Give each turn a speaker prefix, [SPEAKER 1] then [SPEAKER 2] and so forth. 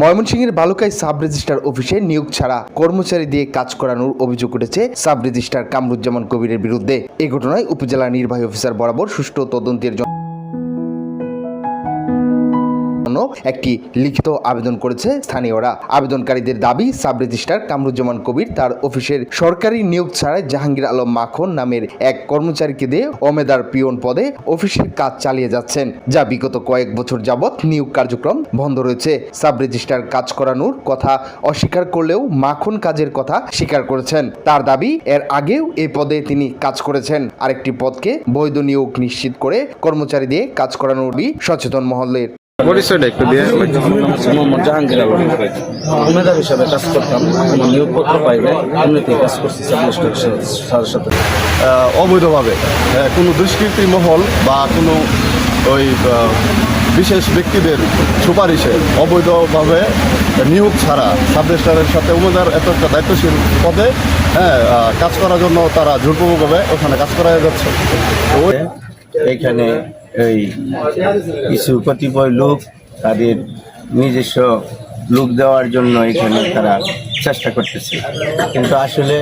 [SPEAKER 1] ময়মনসিংহের বালুকাই sub registrar অফিসে নিয়োগ ছাড়া কর্মচারী দিয়ে কাজ করানোর অভিযোগ উঠেছে সাব রেজিস্ট্রার কামরুজ্জামান কবিরের বিরুদ্ধে। এ ঘটনায় উপজেলা নির্বাহী অফিসার বরাবর সুষ্ঠু তদন্তের জন্য জন্য একটি লিখিত আবেদন করেছে। স্থানীয়রা আবেদনকারীদের দাবি সাব রেজিস্ট্রার কামরুজ্জামান কবির তার অফিসের সরকারি নিয়োগ ছাড়াই জাহাঙ্গীর আলম মাখন নামের এক কর্মচারীকে দিয়ে ওমেদার পিয়ন পদে অফিসের কাজ চালিয়ে যাচ্ছেন। যা বিগত কয়েক বছর যাবৎ নিয়োগ কার্যক্রম বন্ধ রয়েছে। সাব রেজিস্ট্রার কাজ করানোর কথা অস্বীকার করলেও মাখন কাজের কথা স্বীকার করেছেন। তার দাবি, এর আগেও এই পদে তিনি কাজ করেছেন। আরেকটি পদকে বৈধ নিয়োগ নিশ্চিত করে কর্মচারী দিয়ে কাজ করানোর সচেতন মহলের।
[SPEAKER 2] পরিচয়টা একটু দিয়ে
[SPEAKER 3] মোহাম্মদ জাহাঙ্গীর আলম। উমেদার হিসাবে কাজ করতাম। কোনো নিয়োগপত্র পাইলে এমনিতে কাজ করছি সাথে
[SPEAKER 2] অবৈধভাবে কোনো দুষ্কৃতী মহল বা কোনো ওই বিশেষ ব্যক্তিদের সুপারিশে অবৈধভাবে নিয়োগ ছাড়া সাবরেস্টারের সাথে উমেদার এত একটা দায়িত্বশীল পদে হ্যাঁ কাজ করার জন্য তারা জোরপূর্বকভাবে ওখানে কাজ করা যাচ্ছে।
[SPEAKER 3] এখানে এই কিছু কতিপয় লোক তাদের নিজস্ব লোক দেওয়ার জন্য এখানে তারা চেষ্টা করতেছে। কিন্তু আসলে